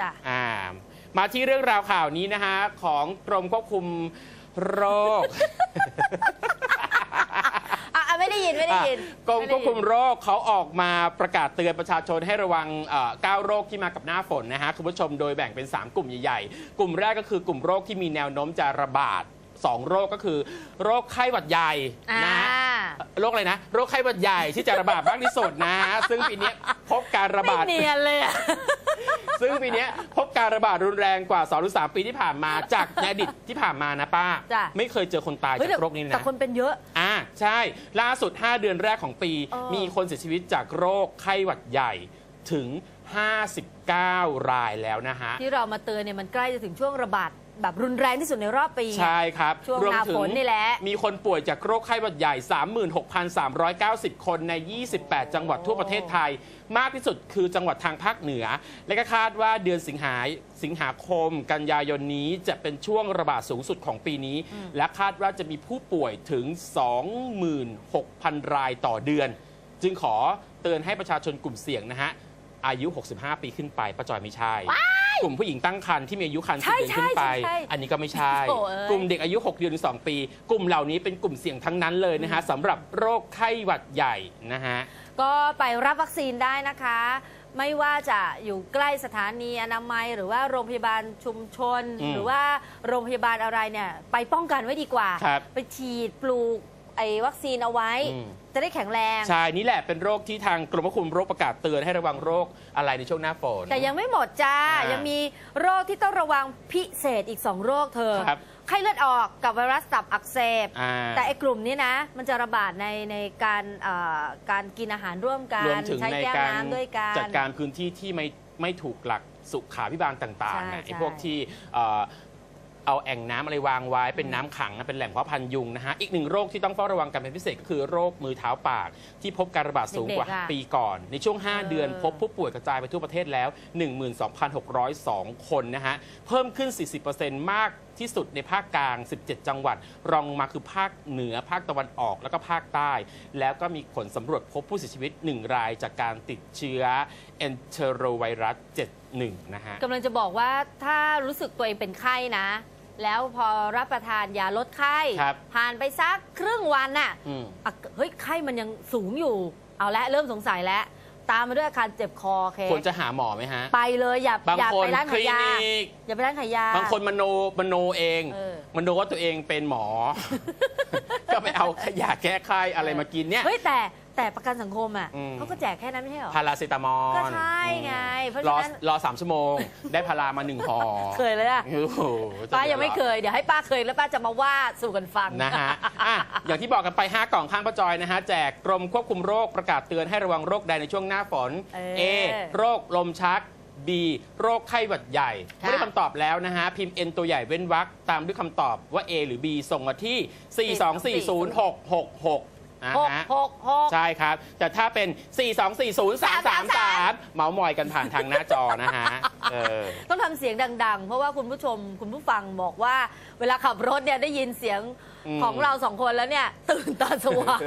จ้ะอ่ามาที่เรื่องราวข่าวนี้นะฮะของกรมควบคุมโรค อะอะไม่ได้ยินไม่ได้ยินอะกรมควบคุมโรคเขาออกมาประกาศเตือนประชาชนให้ระวังเอ่อเก้าโรคที่มากับหน้าฝนนะฮะคุณผู้ชมโดยแบ่งเป็น 3 กลุ่มใหญ่ๆ กลุ่มแรกก็คือกลุ่มโรคที่มีแนวโน้มจะระบาด 2 โรคก็คือ โรคไข้หวัดใหญ่อ่านะฮะ โรคอะไรนะ โรคไข้หวัดใหญ่ที่จะระบาดมากที่สุดนะฮะซึ่งปีนี้พบการระไม่บาด เนียนเลยอะซึ่งปีนี้พบการระบาดรุนแรงกว่า2หรือ3ปีที่ผ่านมาจากในอดีตที่ผ่านมานะป้า จ้ะ ไม่เคยเจอคนตายเฮ้ยจากโรคนี้แต่นะคนเป็นเยอะ อ่าใช่ ล่าสุด 5 เดือนแรกของปี เออ มีคนเสียชีวิตจากโรคไข้หวัดใหญ่ถึง 59 รายแล้วนะฮะ ที่เรามาเตือนเนี่ยมันใกล้จะถึงช่วงระบาด แบบรุนแรงที่สุดในรอบปี ใช่ครับช่วงรวมหน้าถึฝงนนี่แหละ มีคนป่วยจากโรคไข้หวัดใหญ่ 36,390 คนใน 28 จังหวัดทั่วประเทศไทย มากที่สุดคือจังหวัดทางภาคเหนือ และก็คาดว่าเดือนสิงหาสิงหาคม กันยายนนี้จะเป็นช่วงระบาดสูงสุดของปีนี้ และคาดว่าจะมีผู้ป่วยถึง 26,000 รายต่อเดือน จึงขอเตือนให้ประชาชนกลุ่มเสี่ยงนะฮะอายุ 65 ปีขึ้นไปประจอยไม่ใช่ กลุ่มผู้หญิงตั้งครรภ์ที่มีอายุครรภ์ใช่10เดือนขึ้นไปใช่ใช่อันนี้ก็ไม่ใช่โถ่เอ้ย กลุ่มเด็กอายุ6เดือนถึง2ปี กลุ่มเหล่านี้เป็นกลุ่มเสี่ยงทั้งนั้นเลยนะฮะสำหรับโรคไข้หวัดใหญ่นะฮะ ก็ไปรับวัคซีนได้นะคะ ไม่ว่าจะอยู่ใกล้สถานีอนามัย หรือว่าโรงพยาบาลชุมชน อืมหรือว่าโรงพยาบาลอะไรเนี่ยไปป้องกันไว้ดีกว่า ครับไปฉีดปลูก ไอ้วัคซีนเอาไว้ อืม จะได้แข็งแรง ใช่นี่แหละเป็นโรคที่ทางกรมควบคุมโรคประกาศเตือนให้ระวังโรคอะไรในช่วงหน้าฝน แต่ยังไม่หมดจ้า อ่ายัยังมีโรคที่ต้องระวังพิเศษอีก 2 โรคเธอ ครับ ไข้เลือดออกกับไวรัสตับอักเสบ อ่า แต่ไอ้กลุ่มนี้นะ มันจะระบาดในในการเอ่อการกินอาหารร่วมกัรวมนถึงใช้ในแก้วการน้ำด้วยกัน จัดการพื้นที่ที่ไม่ไม่ถูกหลักสุขาพิบาลต่างใช่ๆนะไอ้ใช่พวกที่เอ่อ เอาแอ่งน้ำอะไรวางไว้เป็นน้ำขังนะเป็นแหล่งเพาะพันธุ์ยุงนะฮะอีกหนึ่งโรคที่ต้องเฝ้าระวังกันเป็นพิเศษก็คือโรคมือเท้าปาก ที่พบการระบาดสูงกว่า เด็กๆอะปีก่อน ในช่วงเออ5เดือน พบผู้ป่วยกระจายไปทั่วประเทศแล้ว 12,602 คนนะฮะเพิ่มขึ้น 40%มากที่สุดในภาคกลาง 17 จังหวัด รองลงมาคือภาคเหนือภาคตะวันออกแล้วก็ภาคใต้ แล้วก็มีผลสำรวจพบผู้เสียชีวิต 1 รายจากการติดเชื้อ enterovirus 71 นะฮะ กำลังจะบอกว่าถ้ารู้สึกตัวเองเป็นไข้นะ แล้วพอรับประทานยาลดไข้ ครับผ่านไปสักครึ่งวันน่ะอืม อะเฮ้ยไข้มันยังสูงอยู่ เอาละเริ่มสงสัยแล้ว ตามมาด้วยอาการเจ็บคอเคควรจะหาหมอไหมฮะ ไปเลยอย่าบางอย่าคนไปร้านคขาลิยยานิก อย่าไปร้านขายยา บางคนมโนมโนเอง เออ มโนว่าตัวเองเป็นหมอ ก็ไปเอาขยาแก้ไข้อะไรมากินเนี่ย เฮ้ยแต่แต่ประกันสังคมอะอืม เขาก็แจกแค่นั้นไม่ใช่เหรอ พาราเซตามอลก็ใช่ไงเพราะรอฉะนั้น รอสามชั่วโมง ได้พารามาหนึ่งห่อเคยเลยอะโอ้โหจะป้ายังไม่เคดือดร้อนยเดี๋ยวให้ป้าเคยแล้วป้าจะมาว่าสู่กันฟัง นะฮะอะอย่างที่บอกกันไป 5 กล่องข้างประจอยนะฮะ แจกกรมควบคุมโรคประกาศเตือนให้ระวังโรคใดในช่วงหน้าฝน เออ A โรคลมชัก B โรคไข้หวัดใหญ่ค่ะไม่ได้คำตอบแล้วนะฮะ พิมพ์ N ตัวใหญ่เว้นวรรคตามด้วยคำตอบว่า A หรือ B ส่งมาที่ 4240666นะหกฮะ หกหก ใช่ครับ แต่ถ้าเป็น 4240333 เมาส์มอยกันผ่านทางหน้าจอนะฮะ เออ ต้องทำเสียงดัง ๆ เพราะว่าคุณผู้ชมคุณผู้ฟังบอกว่า เวลาขับรถเนี่ยได้ยินเสียงอืม ของเราสองคนแล้วเนี่ย ตื่นตาสว่าง